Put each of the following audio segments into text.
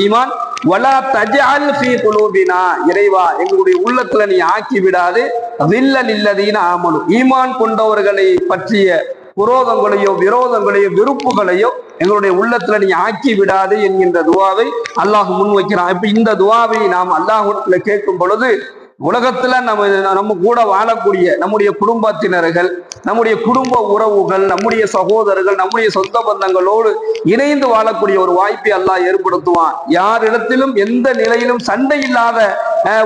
ஈமான் வலா தஜால் குலூபினா இறைவா எங்களுடைய உள்ளத்துல நீ ஆக்கி விடாது வில்லல் இல்லதீன ஆமனு ஈமான் கொண்டவர்களை பற்றிய புரோதங்களையோ விரோதங்களையோ விருப்புகளையோ எங்களுடைய உள்ளத்துல நீ ஆக்கி விடாது என்கின்ற துவாவை அல்லாஹ் முன் வைக்கிறான் இப்ப இந்த துவாவை நாம் அல்லாஹ் கேட்கும் பொழுது உலகத்துல நம்ம நம்ம கூட வாழக்கூடிய நம்முடைய குடும்பத்தினர்கள் நம்முடைய குடும்ப உறவுகள் நம்முடைய சகோதரர்கள் நம்முடைய சொந்த பந்தங்களோடு இணைந்து வாழக்கூடிய ஒரு வாய்ப்பை அல்லாஹ் ஏற்படுத்துவான். யாரிடத்திலும் எந்த நிலையிலும் சண்டை இல்லாத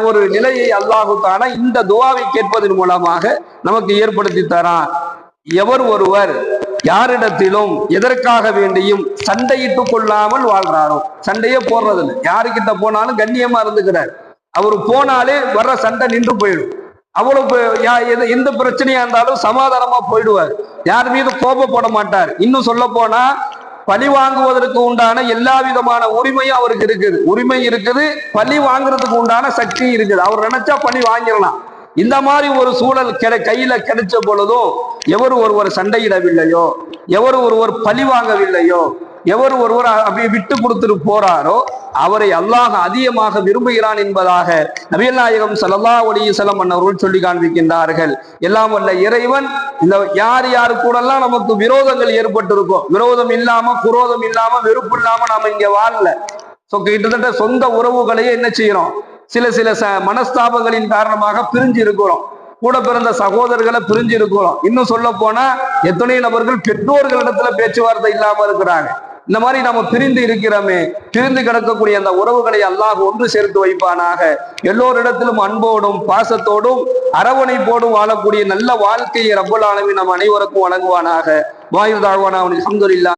ஒரு நிலையை அல்லாஹுத்தான இந்த துவாவை கேட்பதன் மூலமாக நமக்கு ஏற்படுத்தி தரான். எவர் ஒருவர் யாரிடத்திலும் எதற்காக வேண்டியும் சண்டையிட்டு கொள்ளாமல் வாழ்றாரோ சண்டையே போடுறதில்லை. யாருக்கிட்ட போனாலும் கண்ணியமா இருந்துக்கிறார். அவர் போனாலே வர்ற சண்டை நின்று போயிடும். அவ்வளவு எது- எந்த பிரச்சனையா இருந்தாலும் சமாதானமா போயிடுவார். யார் மீது கோபப்பட மாட்டார். இன்னும் சொல்ல போனா பழி வாங்குவதற்கு உண்டான எல்லா விதமான உரிமையும் அவருக்கு இருக்குது. உரிமை இருக்குது பழி வாங்குறதுக்கு உண்டான சக்தி இருக்குது. அவர் நினைச்சா பழி வாங்கிடலாம். இந்த மாதிரி ஒரு சூழல் கிடை கையில கிடைச்ச பொழுதும் எவர் ஒருவர் சண்டையிடவில்லையோ எவர் ஒருவர் பழி வாங்கவில்லையோ எவர் ஒருவர் அப்படியே விட்டு கொடுத்துட்டு போறாரோ அவரை அல்லாஹ் அதிகமாக விரும்புகிறான் என்பதாக நபியல் நாயகம் சல்லா அலைஹி வஸல்லம் அவர்கள் சொல்லி காண்பிக்கின்றார்கள். எல்லாம் வல்ல இறைவன் இந்த யார் யாரு கூடலாம் நமக்கு விரோதங்கள் ஏற்பட்டிருக்கும். விரோதம் இல்லாம குரோதம் இல்லாம வெறுப்பு இல்லாம நாம இங்க வாழல. ஸோ கிட்டத்தட்ட சொந்த உறவுகளையே என்ன செய்யறோம்? சில சில ச மனஸ்தாபங்களின் காரணமாக பிரிஞ்சு இருக்கிறோம். கூட பிறந்த சகோதரர்களை பிரிஞ்சு இருக்கிறோம். இன்னும் சொல்ல போனா எத்தனை நபர்கள் பெற்றோர்களிடத்துல பேச்சுவார்த்தை இல்லாம இருக்கிறாங்க. இந்த மாதிரி நம்ம பிரிந்து இருக்கிறோமே பிரிந்து கிடக்கக்கூடிய அந்த உறவுகளை அல்லாஹ் ஒன்று சேர்த்து வைப்பானாக. எல்லோரிடத்திலும் அன்போடும் பாசத்தோடும் அரவணைப்போடும் வாழக்கூடிய நல்ல வாழ்க்கையை ரப்பல் ஆலமி நம் அனைவருக்கும் வழங்குவானாக. வாயு தாழ்வானா அல்ஹம்துலில்லாஹ்.